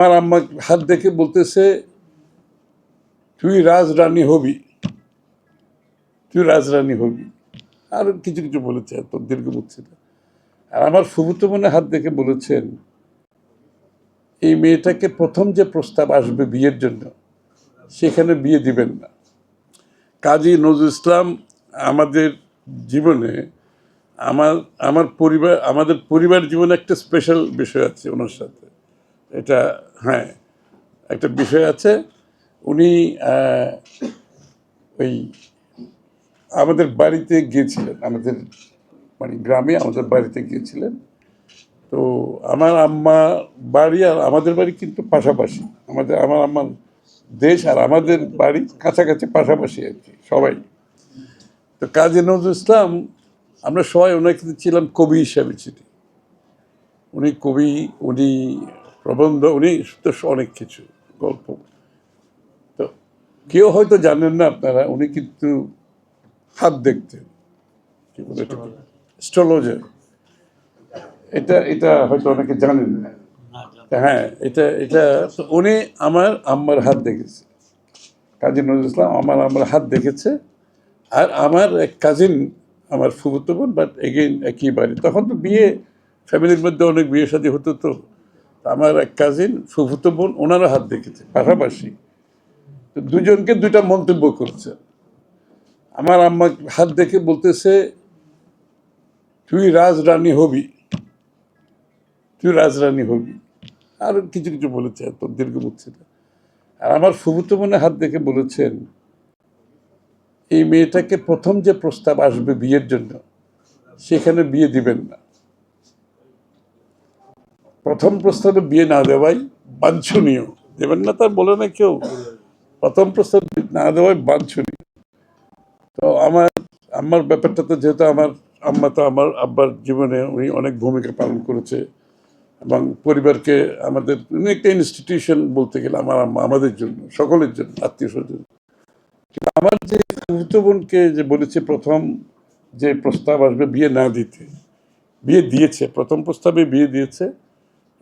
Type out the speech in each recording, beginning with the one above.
আমার আম্মা হাত দেখে বলতেছে, তুই রাজরানী হবি। তুই রাজরানী হবি। আর কিছু কিছু বলেছে, এত দীর্ঘ বলছে না আর আমার ফুবুতো মনে হাত দেখে বলেছেন, এই মেয়েটাকে প্রথম যে প্রস্তাব আসবে বিয়ের জন্য, সেখানে বিয়ে দিবেন না। কাজী নজরুল ইসলাম আমাদের জীবনে, আমার আমার পরিবার, আমাদের পরিবার জীবনে একটা স্পেশাল বিষয় আছে ওনার সাথে। এটা হ্যাঁ একটা বিষয় আছে। উনি ওই আমাদের বাড়িতে গিয়েছিলেন, আমাদের মানে গ্রামে আমাদের বাড়িতে গিয়েছিলেন। তো আমার আম্মা বাড়ি আর আমাদের বাড়ি কিন্তু পাশাপাশি। আমাদের, আমার আম্মার দেশ আর আমাদের বাড়ি কাছাকাছি পাশাপাশি আর কি, সবাই। তো কাজী নজরুল ইসলাম, আমরা সবাই ওনাকে ছিলাম কবি হিসাবে চিনি। উনি কবি, উনি প্রবন্ধ উনি তো অনেক কিছু গল্প। তো কেউ হয়তো জানেন না আপনারা উনি কিন্তু হাত দেখতেন। কি বলে স্ট্রোলজার এটা এটা হয়তো অনেকে জানেন না। হ্যাঁ এটা এটা উনি আমার আম্মার হাত দেখেছে। কাজী নজরুল ইসলাম আমার আমার হাত দেখেছে। আর আমার এক কাজিন আমার ফুফুতো বোন বাট এগেইন একই বাড়ি। তখন তো বিয়ে ফ্যামিলির মধ্যে অনেক বিয়ে শাদী হতো তো। আমার এক কাজিন ফুফুতো বোন, ওনারও হাত দেখেছে, পাশাপাশি। দুজনকে দুইটা মন্তব্য করছে। আমার আম্মা হাত দেখে বলতেছে, তুই রাজরানী হবি। তুই রাজরানী হবি। আর কিছু কিছু বলেছে, এত দীর্ঘ বলছে না। আর আমার ফুফুতো মনে হাত দেখে বলেছেন, এই মেয়েটাকে প্রথম যে প্রস্তাব আসবে বিয়ের জন্য, সেখানে বিয়ে দিবেন না। প্রথম প্রস্তাবে বিয়ে না দেওয়াই বাঞ্ছনীয়। দেবেন না তার বলে না কেউ। প্রথম প্রস্তাব না দেওয়াই বাঞ্ছনীয়। তো আমার আমার ব্যাপারটা তো যেহেতু আমার আম্মা তো আমার আব্বার জীবনে উনি অনেক ভূমিকা পালন করেছে এবং পরিবারকে আমাদের উনি একটা ইনস্টিটিউশন বলতে গেলে আমার আম্মা, আমাদের জন্য, সকলের জন্য, আত্মীয় স্বজন আমার যে ফুফুতো বোনকে যে বলেছে প্রথম যে প্রস্তাব আসবে বিয়ে না দিতে, বিয়ে দিয়েছে, প্রথম প্রস্তাবে বিয়ে দিয়েছে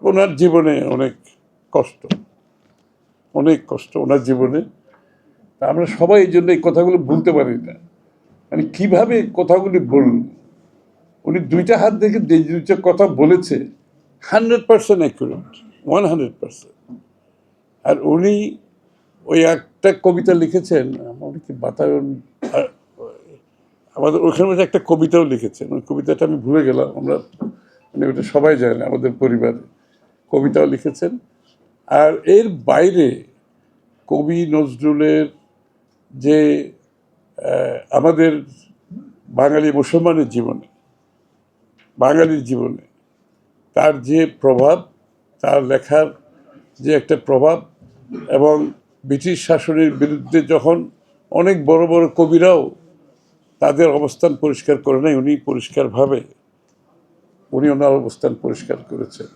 ওনার জীবনে অনেক কষ্ট অনেক কষ্ট ওনার জীবনে। আমরা সবাই এই জন্য এই কথাগুলো ভুলতে পারি না। মানে কীভাবে কথাগুলি বলল উনি দুইটা হাত দেখে যে দুইটা কথা বলেছে, hundred percent accurate, one hundred percent. আর উনি ওই একটা কবিতা লিখেছেন আমার কি বাতায়ন আমাদের ওখানে মধ্যে একটা কবিতাও লিখেছেন। ওই কবিতাটা আমি ভুলে গেলাম, আমরা মানে ওটা সবাই জানে, আমাদের পরিবারে। কবিতাও লিখেছেন। আর এর বাইরে কবি নজরুলের যে আমাদের বাঙালি মুসলমানের জীবনে, বাঙালির জীবনে তার যে প্রভাব, তার লেখার যে একটা প্রভাব এবং ব্রিটিশ শাসনের বিরুদ্ধে যখন অনেক বড় বড় কবিরাও তাদের অবস্থান পরিষ্কার করে নাই, উনি পরিষ্কারভাবে, উনি ওনার অবস্থান পরিষ্কার করেছেন।